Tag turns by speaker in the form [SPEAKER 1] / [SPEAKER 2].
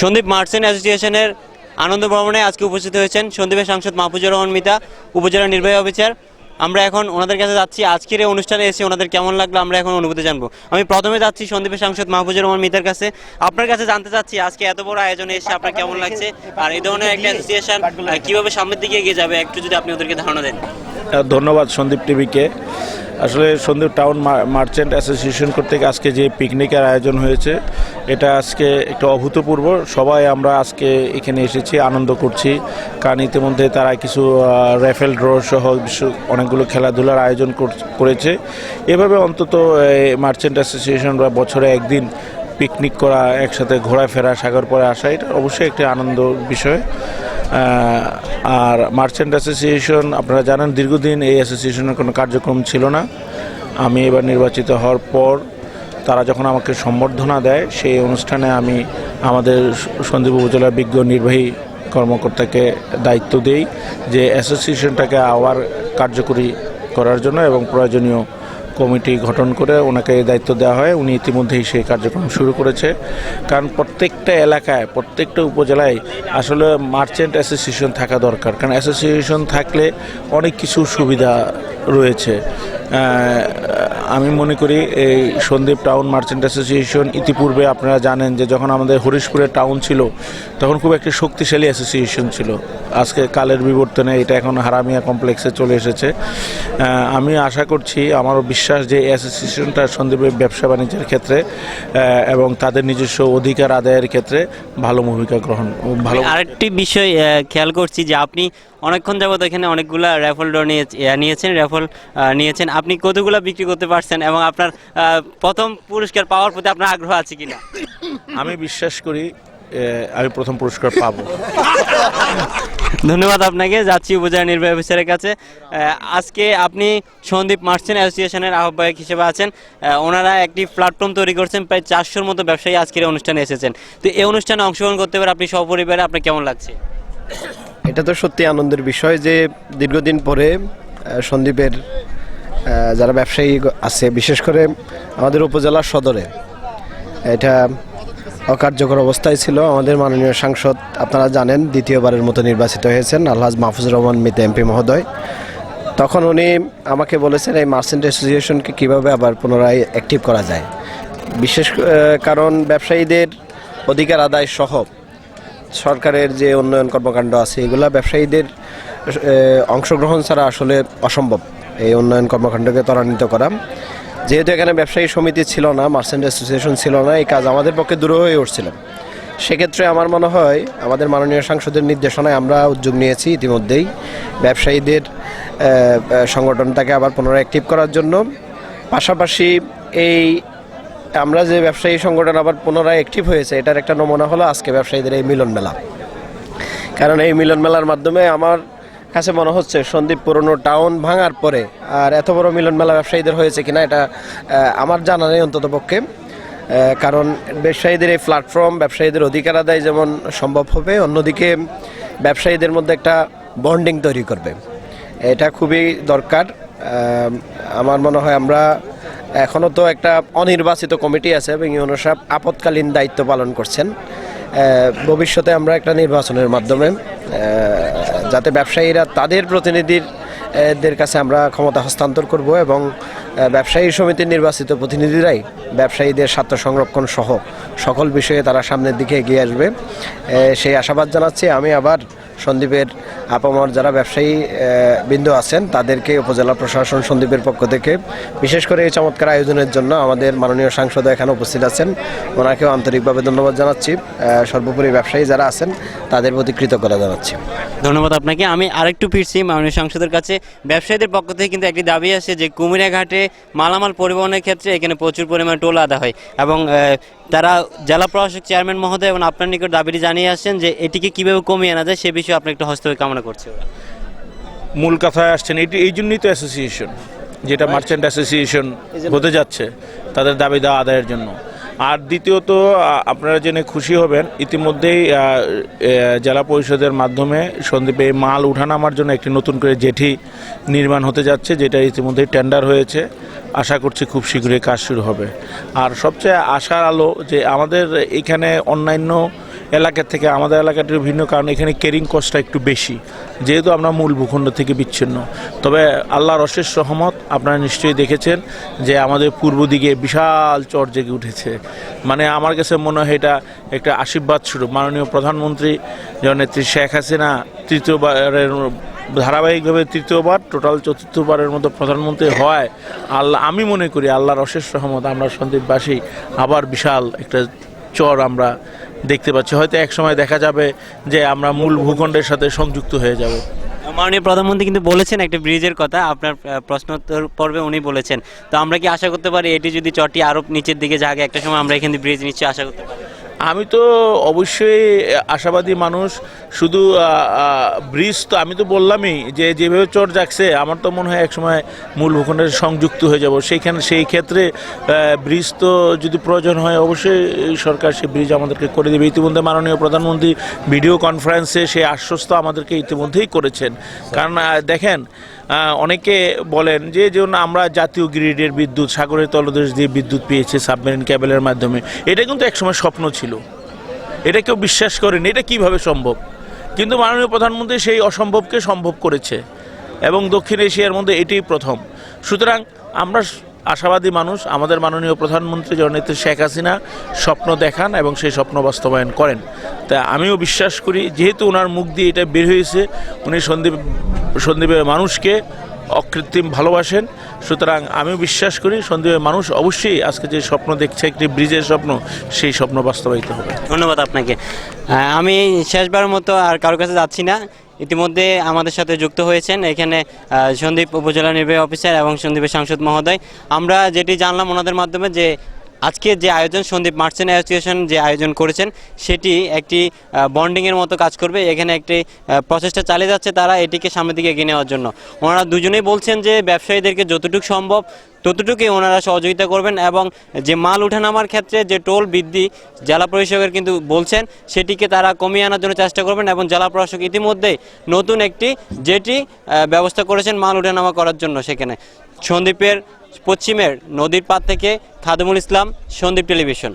[SPEAKER 1] Sandeep merchant অ্যাসোসিয়েশনের আনন্দ ভ্রমণে আজকে উপস্থিত হয়েছেন সন্দীপের সাংসদ মাহফুজুর রহমান মিতা, উপজেলা নির্বাহী অফিসার। আমরা এখন ওনাদের কাছে যাচ্ছি। আজকের এই অনুষ্ঠানে এসে ওনাদের কেমন লাগল আমরা এখন অনুভূতি জানব। আমি প্রথমে যাচ্ছি সন্দীপের সাংসদ মাহফুজুর রহমান মিতার কাছে। আপনার কাছে জানতে চাচ্ছি, আজকে এত বড় আয়োজনে এসে আপনার কেমন লাগছে? আর এই ধরনের একটা অ্যাসোসিয়েশন কীভাবে সামনের দিকে এগিয়ে যাবে? একটু যদি আপনি ওদেরকে ধারণা দেন।
[SPEAKER 2] ধন্যবাদ সন্দীপ টিভিকে। আসলে সন্দীপ টাউন মার্চেন্ট অ্যাসোসিয়েশন কর্তৃক আজকে যে পিকনিকের আয়োজন হয়েছে এটা আজকে একটা অভূতপূর্ব। সবাই আমরা আজকে এখানে এসেছি, আনন্দ করছি। কারণ ইতিমধ্যে তারা কিছু রেফেল ড্র সহ অনেকগুলো খেলাধুলার আয়োজন কর- করেছে। এভাবে অন্তত মার্চেন্ট অ্যাসোসিয়েশন বা বছরে একদিন পিকনিক করা, একসাথে ঘোরাফেরা সাগর পরে আসা, এটা অবশ্যই একটি আনন্দ বিষয়। আর মার্চেন্ট অ্যাসোসিয়েশন আপনারা জানেন, দীর্ঘদিন এই অ্যাসোসিয়েশনের কোনো কার্যক্রম ছিল না। আমি এবার নির্বাচিত হওয়ার পর তারা যখন আমাকে সম্বর্ধনা দেয়, সেই অনুষ্ঠানে আমি আমাদের সন্দীপ উপজেলার বিজ্ঞ নির্বাহী কর্মকর্তাকে দায়িত্ব দেই যে অ্যাসোসিয়েশনটাকে আবার কার্যকরী করার জন্য এবং প্রয়োজনীয় কমিটি গঠন করে ওনাকে দায়িত্ব দেওয়া হয়। উনি ইতিমধ্যেই সেই কার্যক্রম শুরু করেছে। কারণ প্রত্যেকটা এলাকায়, প্রত্যেকটা উপজেলায় আসলে মার্চেন্ট অ্যাসোসিয়েশন থাকা দরকার। কারণ অ্যাসোসিয়েশন থাকলে অনেক কিছু সুবিধা রয়েছে। আমি মনে করি এই সন্দীপ টাউন মার্চেন্ট অ্যাসোসিয়েশন ইতিপূর্বে আপনারা জানেন যে যখন আমাদের হরিশপুরের টাউন ছিল, তখন খুব একটি শক্তিশালী অ্যাসোসিয়েশন ছিল। আজকে কালের বিবর্তনে এটা এখন হারামিয়া কমপ্লেক্সে চলে এসেছে। আমি আশা করছি আমারও বিশ্বাস যে অ্যাসোসিয়েশনটা সন্দীপের ব্যবসা বাণিজ্যের ক্ষেত্রে এবং তাদের নিজস্ব অধিকার আদায়ের ক্ষেত্রে ভালো ভূমিকা গ্রহণ ভালো
[SPEAKER 1] আরেকটি বিষয় খেয়াল করছি যে আপনি অনেকক্ষণ যাবত এখানে অনেকগুলা র্যাফল ড্র নিয়ে নিয়েছেন র্যাফল নিয়েছেন। আপনি কতগুলো বিক্রি করতে পারছেন এবং আপনার প্রথম পুরস্কার পাওয়ার প্রতি আপনার আগ্রহ আছে কিনা?
[SPEAKER 2] আমি বিশ্বাস করি আমি প্রথম পুরস্কার পাবো।
[SPEAKER 1] ধন্যবাদ আপনাকে, যাচ্ছি উপজেলা নির্বাহী অফিসারের কাছে। আজকে আপনি সন্দীপ মার্চেন্ট অ্যাসোসিয়েশনের আহ্বায়ক হিসেবে আছেন। ওনারা একটি প্ল্যাটফর্ম তৈরি করছেন, প্রায় চারশোর মতো ব্যবসায়ী আজকের অনুষ্ঠানে এসেছেন। তো এই অনুষ্ঠানে অংশগ্রহণ করতে পারে আপনি সপরিবারে আপনার কেমন লাগছে?
[SPEAKER 3] এটা তো সত্যি আনন্দের বিষয় যে দীর্ঘদিন পরে সন্দীপের যারা ব্যবসায়ী আছে, বিশেষ করে আমাদের উপজেলার সদরে, এটা অকার্যকর অবস্থায় ছিল আমাদের মাননীয় সাংসদ, আপনারা জানেন, দ্বিতীয়বারের মতো নির্বাচিত হয়েছেন আলহাজ মাহফুজ রহমান, মিতে এমপি মহোদয়। তখন উনি আমাকে বলেছেন, এই মার্চেন্ট অ্যাসোসিয়েশনকে কীভাবে আবার পুনরায় অ্যাক্টিভ করা যায়? বিশেষ কারণ ব্যবসায়ীদের অধিকার আদায় সহ সরকারের যে উন্নয়ন কর্মকাণ্ড আছে, এগুলা ব্যবসায়ীদের অংশগ্রহণ ছাড়া আসলে অসম্ভব। এই উন্নয়ন কর্মকাণ্ডকে ত্বরান্বিত করা। যেহেতু এখানে ব্যবসায়ী সমিতি ছিল না মার্চেন্ট অ্যাসোসিয়েশন ছিল না, এই কাজ আমাদের পক্ষে দূর হয়ে উঠছিল। সেক্ষেত্রে আমার মনে হয় আমাদের মাননীয় সাংসদের নির্দেশনায় আমরা উদ্যোগ নিয়েছি ইতিমধ্যেই। ব্যবসায়ীদের সংগঠনটাকে আবার পুনরায় অ্যাক্টিভ করার জন্য। পাশাপাশি এই আমরা যে ব্যবসায়ী সংগঠন আবার পুনরায় অ্যাক্টিভ হয়েছে, এটার একটা নমুনা হলো আজকে ব্যবসায়ীদের এই মিলন মেলা। কারণ এই মিলন মেলার মাধ্যমে আমার কাছে মনে হচ্ছে সন্দীপ পুরনো টাউন ভাঙার পরে। আর এত বড় মিলন মেলা ব্যবসায়ীদের হয়েছে কিনা এটা আমার জানা নেই অন্তত পক্ষে। কারণ ব্যবসায়ীদের এই প্ল্যাটফর্ম ব্যবসায়ীদের অধিকার আদায় যেমন সম্ভব হবে, অন্যদিকে ব্যবসায়ীদের মধ্যে একটা বন্ডিং তৈরি করবে। এটা খুবই দরকার। আমার মনে হয় আমরা এখনও তো একটা অনির্বাচিত কমিটি আছে, এবং ইউনো সাহেব আপৎকালীন দায়িত্ব পালন করছেন। ভবিষ্যতে আমরা একটা নির্বাচনের মাধ্যমে যাতে ব্যবসায়ীরা তাদের প্রতিনিধির কাছে আমরা ক্ষমতা হস্তান্তর করব এবং ব্যবসায়ী সমিতির নির্বাচিত প্রতিনিধিরাই ব্যবসায়ীদের স্বার্থ সংরক্ষণ সহ সকল বিষয়ে তারা সামনের দিকে এগিয়ে আসবে। সেই আশাবাদ জানাচ্ছি আমি আবার সন্দীপের আপামর যারা ব্যবসায়ী বিন্দু আছেন, তাদেরকে উপজেলা প্রশাসন সন্দীপের পক্ষ থেকে বিশেষ করে এই চমৎকার আয়োজনের জন্য আমাদের মাননীয় সাংসদ এখানে উপস্থিত আছেন। ওনাকেও আন্তরিকভাবে ধন্যবাদ জানাচ্ছি। সর্বোপরি ব্যবসায়ী যারা আছেন, তাদের প্রতি কৃতজ্ঞতা জানাচ্ছি।
[SPEAKER 1] ধন্যবাদ আপনাকে। আমি আরেকটু ফিরছি মাননীয় সাংসদের কাছে। ব্যবসায়ীদের পক্ষ থেকে কিন্তু একটি দাবি আছে যে কুমিরাঘাটে মালামাল পরিবহনের ক্ষেত্রে এখানে প্রচুর পরিমাণে টোল আদা হয়। এবং তারা জেলা প্রশাসক চেয়ারম্যান মহোদয় এবং আপনার নিকট দাবিটি জানিয়ে আসছেন যে এটিকে কীভাবে কমিয়ে আনা যায় সে বিষয়ে আপনি একটু হস্তক্ষেপ কামনা করছে ওরা।
[SPEAKER 2] মূল কথায় আসছেন এটি এই জন্যই তো অ্যাসোসিয়েশন যেটা মার্চেন্ট অ্যাসোসিয়েশন হতে যাচ্ছে তাদের দাবি দেওয়া আদায়ের জন্য। আর দ্বিতীয়ত আপনারা জেনে খুশি হবেন, ইতিমধ্যেই জেলা পরিষদের মাধ্যমে সন্দীপে এই মাল উঠানামার জন্য একটি নতুন করে জেঠি নির্মাণ হতে যাচ্ছে, যেটা ইতিমধ্যেই টেন্ডার হয়েছে। আশা করছি খুব শীঘ্রই কাজ শুরু হবে। আর সবচেয়ে আশার আলো যে আমাদের এখানে অন্যান্য এলাকা থেকে আমাদের এলাকাটির ভিন্ন কারণ এখানে কেরিং কস্টটা একটু বেশি, যেহেতু আমরা মূল ভূখণ্ড থেকে বিচ্ছিন্ন। তবে আল্লাহর অশেষ রহমত আপনারা নিশ্চয়ই দেখেছেন যে আমাদের পূর্ব দিকে বিশাল চর জেগে উঠেছে। মানে আমার কাছে মনে হয় এটা একটা আশীর্বাদ স্বরূপ। মাননীয় প্রধানমন্ত্রী জননেত্রী শেখ হাসিনা তৃতীয়বারের ধারাবাহিকভাবে তৃতীয়বার টোটাল চতুর্থবারের মতো প্রধানমন্ত্রী হয়, আল্লাহ আমি মনে করি আল্লাহর অশেষ রহমত, আমরা সন্দীপবাসী আবার বিশাল একটা চর আমরা দেখতে পাচ্ছি। হয়তো এক সময় দেখা যাবে যে আমরা মূল ভূখণ্ডের সাথে সংযুক্ত হয়ে যাব।
[SPEAKER 1] মাননীয় প্রধানমন্ত্রী কিন্তু বলেছেন একটা ব্রিজের কথা, আপনার প্রশ্ন প্রশ্নোত্তর পর্বে উনি বলেছেন। তো আমরা কি আশা করতে পারি এটি যদি চটি আরও নিচের দিকে জাগে একটা সময় আমরা এখানে ব্রিজ নিশ্চয়ই আশা করতে পারি।
[SPEAKER 2] আমি তো অবশ্যই আশাবাদী মানুষ। শুধু ব্রিজ তো আমি তো বললামই যে, যেভাবে চট যাচ্ছে, আমার তো মনে হয় একসময় মূল ভূখণ্ডের সংযুক্ত হয়ে যাব। সেইখানে, সেই ক্ষেত্রে ব্রিজ তো যদি প্রয়োজন হয়, অবশ্যই সরকার সেই ব্রিজ আমাদেরকে করে দেবে। ইতিমধ্যে মাননীয় প্রধানমন্ত্রী ভিডিও কনফারেন্সে সেই আশ্বস্ত আমাদেরকে ইতিমধ্যেই করেছেন। কারণ দেখেন অনেকে বলেন যে, যেমন আমরা জাতীয় গ্রিডের বিদ্যুৎ, সাগরের তলদেশ দিয়ে বিদ্যুৎ পেয়েছে সাবমেরিন ক্যাবেলের মাধ্যমে। এটা কিন্তু একসময় স্বপ্ন ছিল। এটা কেউ বিশ্বাস করেনি, এটা কীভাবে সম্ভব? কিন্তু মাননীয় প্রধানমন্ত্রী সেই অসম্ভবকে সম্ভব করেছে এবং দক্ষিণ এশিয়ার মধ্যে এটাই প্রথম। সুতরাং আমরা আশাবাদী মানুষ, আমাদের মাননীয় প্রধানমন্ত্রী জননেত্রী শেখ হাসিনা স্বপ্ন দেখান এবং সেই স্বপ্ন বাস্তবায়ন করেন। তা আমিও বিশ্বাস করি, যেহেতু ওনার মুখ দিয়ে এটা বের হয়েছে, উনি সন্দীপ, সন্দীপের মানুষকে অকৃত্রিম ভালোবাসেন। সুতরাং আমিও বিশ্বাস করি সন্দীপের মানুষ অবশ্যই আজকে যে স্বপ্ন দেখছে, একটি ব্রিজের স্বপ্ন, সেই স্বপ্ন বাস্তবায়িত হবে।
[SPEAKER 1] ধন্যবাদ আপনাকে। আমি শেষবার মতো আর কারোর কাছে যাচ্ছি না। ইতিমধ্যে আমাদের সাথে যুক্ত হয়েছেন এখানে সন্দীপ উপজেলা নির্বাহী অফিসার এবং সন্দীপের সাংসদ মহোদয়। আমরা যেটি জানলাম ওনাদের মাধ্যমে যে আজকে যে আয়োজন, সন্দীপ মার্চেন্ট অ্যাসোসিয়েশন যে আয়োজন করেছেন, সেটি একটি বন্ডিংয়ের মতো কাজ করবে। এখানে একটি প্রচেষ্টা চালিয়ে যাচ্ছে তারা এটিকে সামনের দিকে এগিয়ে নেওয়ার জন্য। ওনারা দুজনেই বলছেন যে ব্যবসায়ীদেরকে যতটুকু সম্ভব, ততটুকুই ওনারা সহযোগিতা করবেন এবং যে মাল উঠানামার ক্ষেত্রে যে টোল বৃদ্ধি জেলা প্রশাসকের কিন্তু বলছেন, সেটিকে তারা কমিয়ে আনার জন্য চেষ্টা করবেন এবং জেলা প্রশাসক ইতিমধ্যেই নতুন একটি, যেটি ব্যবস্থা করেছেন মাল উঠানামা করার জন্য সেখানে। সন্দ্বীপের পশ্চিমের নদীর পাড় থেকে খাদমুল ইসলাম সন্দ্বীপ টেলিভিশন।